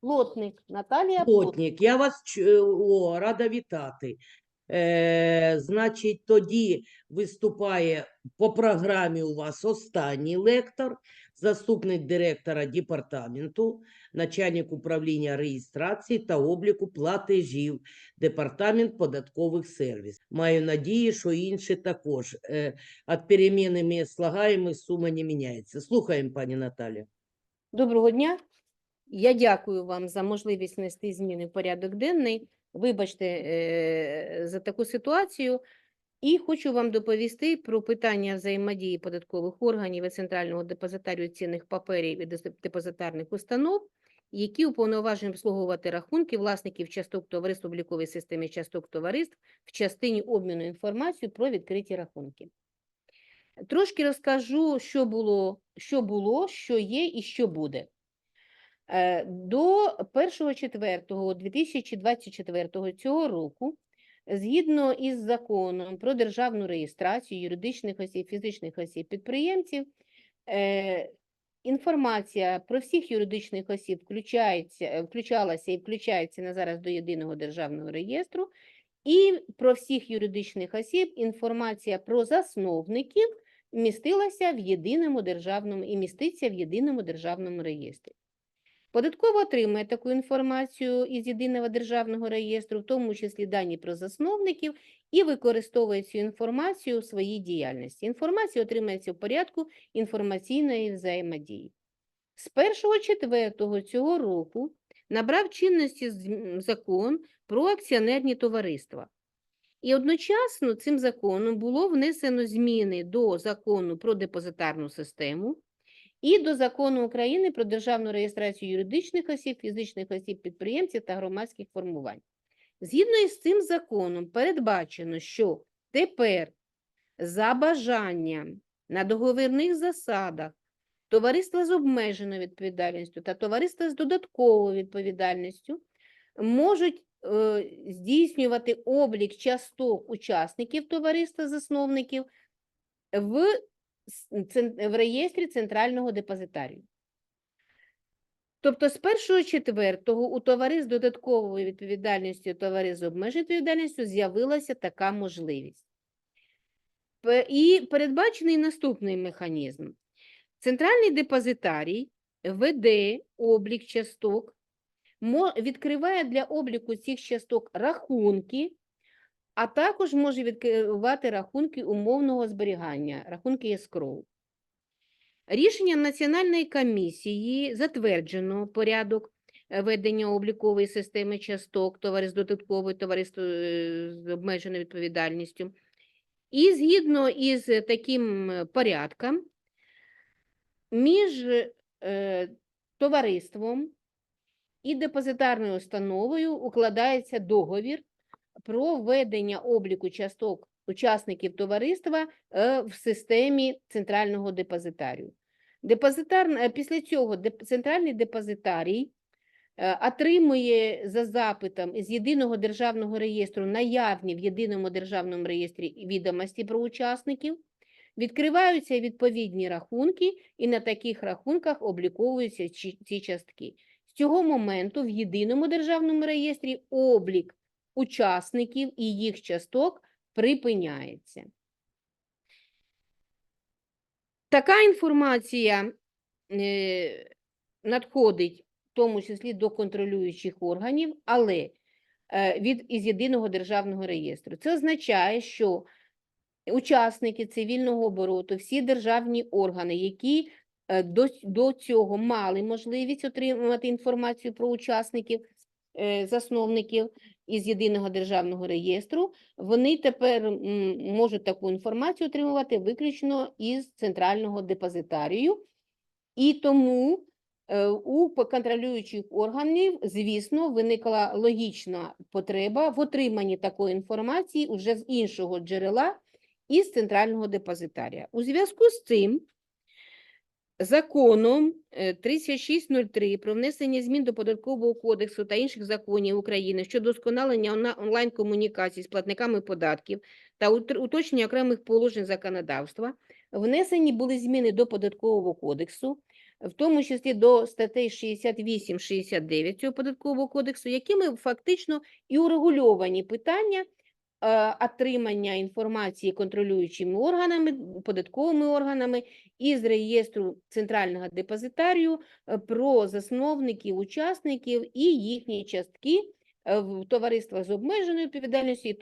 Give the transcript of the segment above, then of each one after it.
Плотник Наталія Плотник. Я вас ч- о, рада вітати. Е, значить, тоді виступає по програмі у вас останній лектор, заступник директора департаменту, начальник управління реєстрації та обліку платежів, департамент податкових сервісів. Маю надію, що інші також. Е, від переміни міст слагаємо, сума не міняється. Слухаємо, пані Наталя. Доброго дня. Я дякую вам за можливість внести зміни в порядок денний. Вибачте е, за таку ситуацію. І хочу вам доповісти про питання взаємодії податкових органів і центрального депозитарію цінних паперів і депозитарних установ, які уповноважені обслуговувати рахунки власників часток товариств в обліковій системі часток товариств в частині обміну інформацією про відкриті рахунки. Трошки розкажу, що було, що було, що є і що буде. Е, До 1.4.2024 цього року, згідно із законом про державну реєстрацію юридичних осіб, фізичних осіб, підприємців, е, інформація про всіх юридичних осіб включається, включалася і включається на зараз до єдиного державного реєстру, і про всіх юридичних осіб інформація про засновників містилася в єдиному державному і міститься в єдиному державному реєстрі. Податково отримує таку інформацію із єдиного державного реєстру, в тому числі дані про засновників, і використовує цю інформацію у своїй діяльності. Інформація отримується в порядку інформаційної взаємодії. З 1.4 цього року набрав чинності закон про акціонерні товариства. І одночасно цим законом було внесено зміни до закону про депозитарну систему і до закону України про державну реєстрацію юридичних осіб, фізичних осіб, підприємців та громадських формувань. Згідно із цим законом передбачено, що тепер за бажанням на договірних засадах товариства з обмеженою відповідальністю та товариства з додатковою відповідальністю можуть е, здійснювати облік часток учасників товариства засновників в, в реєстрі центрального депозитарію. Тобто з 1.4 у товариств додатковою відповідальністю, товариств з обмеженою відповідальністю з'явилася така можливість. І передбачений наступний механізм. Центральний депозитарій веде облік часток, відкриває для обліку цих часток рахунки, а також може відкривати рахунки умовного зберігання, рахунки escrow. Рішенням Національної комісії затверджено порядок е, ведення облікової системи часток, товариств додаткової, товариство е, з обмеженою відповідальністю. І згідно із таким е, порядком, між товариством і депозитарною установою укладається договір про ведення обліку часток учасників товариства е, в системі центрального депозитарію. Депозитар, е, після цього центральний депозитарій е, отримує за запитом із єдиного державного реєстру наявні в єдиному державному реєстрі відомості про учасників, відкриваються відповідні рахунки, і на таких рахунках обліковуються ці частки. З цього моменту в єдиному державному реєстрі облік учасників і їх часток припиняється. Така інформація е, надходить в тому числі до контролюючих органів, але е, від із єдиного державного реєстру. Це означає, що учасники цивільного обороту, всі державні органи, які е, до, до цього мали можливість отримувати інформацію про учасників, засновників із єдиного державного реєстру, вони тепер можуть таку інформацію отримувати виключно із центрального депозитарію. І тому е, у контролюючих органів, звісно, виникла логічна потреба в отриманні такої інформації уже з іншого джерела із центрального депозитарія. У зв'язку з цим законом е, 3603 про внесення змін до Податкового кодексу та інших законів України щодо досконалення онлайн-комунікацій з платниками податків та уточнення окремих положень законодавства, внесені були зміни до Податкового кодексу, в тому числі до статей 68-69 цього податкового кодексу, якими фактично і урегульовані питання е, отримання інформації контролюючими органами, податковими органами із реєстру центрального депозитарію е, про засновників, учасників і їхні частки е, в товариствах з обмеженою відповідальністю і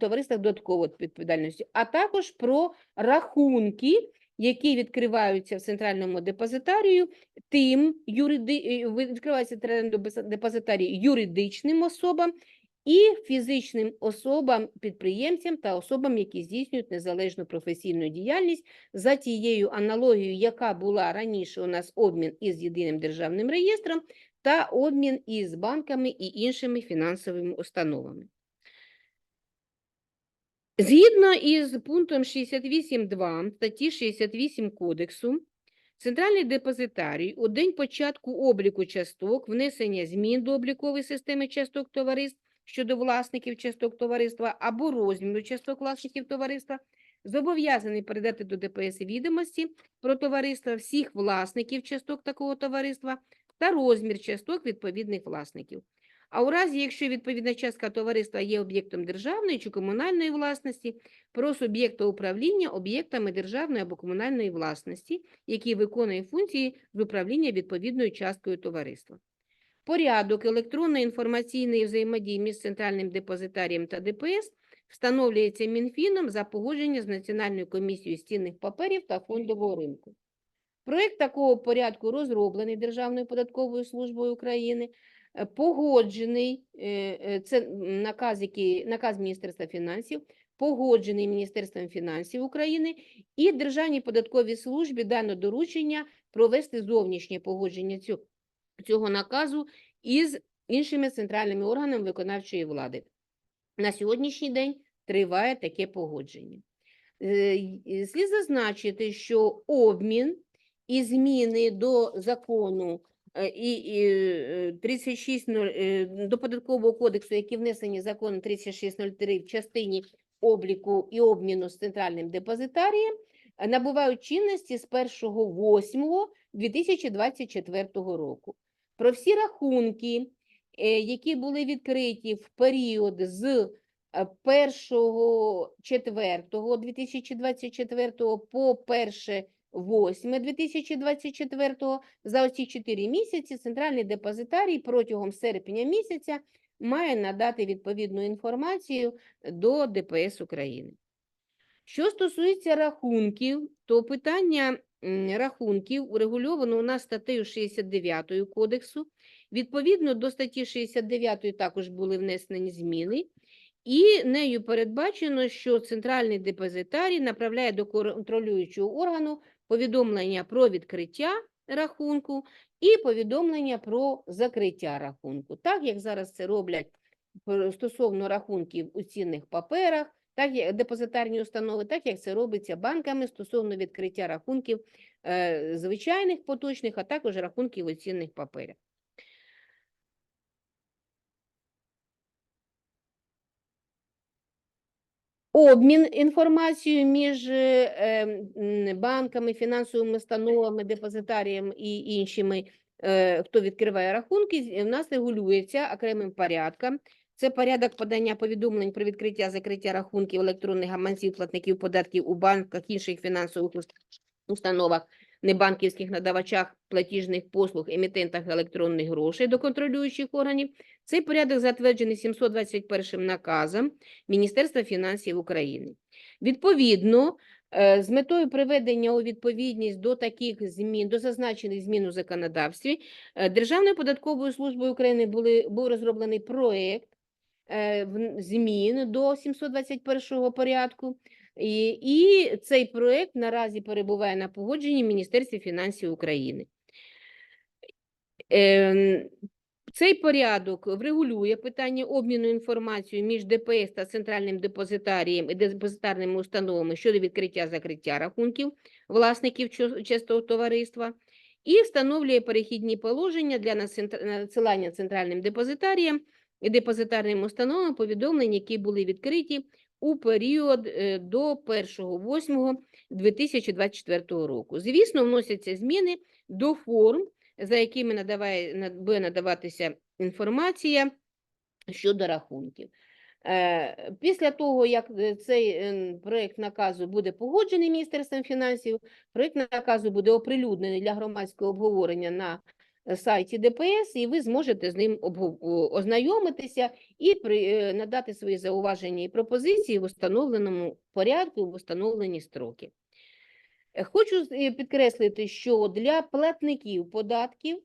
товариствах додаткової відповідальності, а також про рахунки, які відкриваються в центральному депозитарію тим юриди... е, ви- відкриваються в центральному депози- депозитарії юридичним особам і фізичним особам, підприємцям та особам, які здійснюють незалежну професійну діяльність за тією аналогією, яка була раніше у нас обмін із єдиним державним реєстром та обмін із банками і іншими фінансовими установами. Згідно із пунктом 68.2 статті 68 Кодексу, Центральний депозитарій у день початку обліку часток, внесення змін до облікової системи часток товариств щодо власників часток товариства або розміру часток власників товариства зобов'язаний передати до ДПС відомості про товариство всіх власників часток такого товариства та розмір часток відповідних власників. А у разі, якщо відповідна частка товариства є об'єктом державної чи комунальної власності, про суб'єкта управління об'єктами державної або комунальної власності, які виконує функції з управління відповідною часткою товариства. Порядок електронної інформаційної взаємодії між центральним депозитарієм та ДПС встановлюється Мінфіном за погодження з Національною комісією з цінних паперів та фондового ринку. Проєкт такого порядку розроблений Державною податковою службою України, е, погоджений, е, е, це наказ, який, наказ Міністерства фінансів, погоджений Міністерством фінансів України і Державній податковій службі дано доручення провести зовнішнє погодження цього, цього наказу із іншими центральними органами виконавчої влади. На сьогоднішній день триває таке погодження. Е, Слід зазначити, що обмін і зміни до закону е, і, і е, 36.0, е, до податкового кодексу, які внесені законом 3603 в частині обліку і обміну з центральним депозитарієм, е, набувають чинності з 1.8.2024 року. Про всі рахунки, е, які були відкриті в період з е, 1.4.2024 по 1.8.2024 за оці 4 місяці Центральний депозитарій протягом серпня місяця має надати відповідну інформацію до ДПС України. Що стосується рахунків, то питання рахунків урегульовано у нас статтею 69 Кодексу. Відповідно до статті 69 також були внесені зміни, і нею передбачено, що центральний депозитарій направляє до контролюючого органу повідомлення про відкриття рахунку і повідомлення про закриття рахунку. Так як зараз це роблять стосовно рахунків у цінних паперах, так як депозитарні установи, так як це робиться банками стосовно відкриття рахунків е, звичайних поточних, а також рахунків у цінних паперах. Обмін інформацією між е, банками, фінансовими установами, депозитарієм і іншими, е, хто відкриває рахунки, в нас регулюється окремим порядком. Це порядок подання повідомлень про відкриття закриття рахунків електронних гаманців платників податків у банках, інших фінансових установах, небанківських надавачах платіжних послуг, емітентах електронних грошей до контролюючих органів. Цей порядок затверджений 721 наказом Міністерства фінансів України. Відповідно, е, з метою приведення у відповідність до таких змін, до зазначених змін у законодавстві, е, Державною податковою службою України були, був розроблений проєкт змін до 721 порядку, і, і цей проєкт наразі перебуває на погодженні Міністерстві фінансів України. Ем, Цей порядок врегулює питання обміну інформацією між ДПС та центральним депозитарієм і депозитарними установами щодо відкриття закриття рахунків власників частого товариства і встановлює перехідні положення для надсилання центральним депозитаріям і депозитарним установам повідомлень, які були відкриті у період е, до 1.8.2024 року. Звісно, вносяться зміни до форм, за якими надаває, буде надаватися інформація щодо рахунків. Е, Після того, як е, цей проект наказу буде погоджений Міністерством фінансів, проект наказу буде оприлюднений для громадського обговорення на сайті ДПС, і ви зможете з ним ознайомитися і е, надати свої зауваження і пропозиції в установленому порядку, в установлені строки. Е, Хочу е, підкреслити, що для платників податків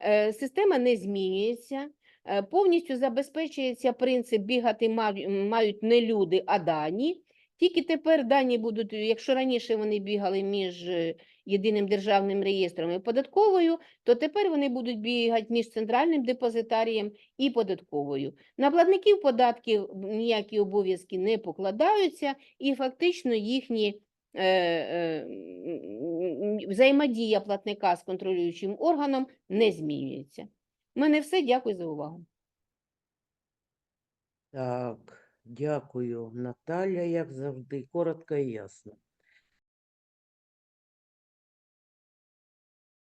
е, система не змінюється. Е, Повністю забезпечується принцип бігати мають не люди, а дані. Тільки тепер дані будуть, якщо раніше вони бігали між е, єдиним державним реєстром і податковою, то тепер вони будуть бігати між центральним депозитарієм і податковою. На платників податків ніякі обов'язки не покладаються, і фактично їхні е, е, взаємодія платника з контролюючим органом не змінюється. У мене все. Дякую за увагу. Так, дякую, Наталя, як завжди, коротко і ясно.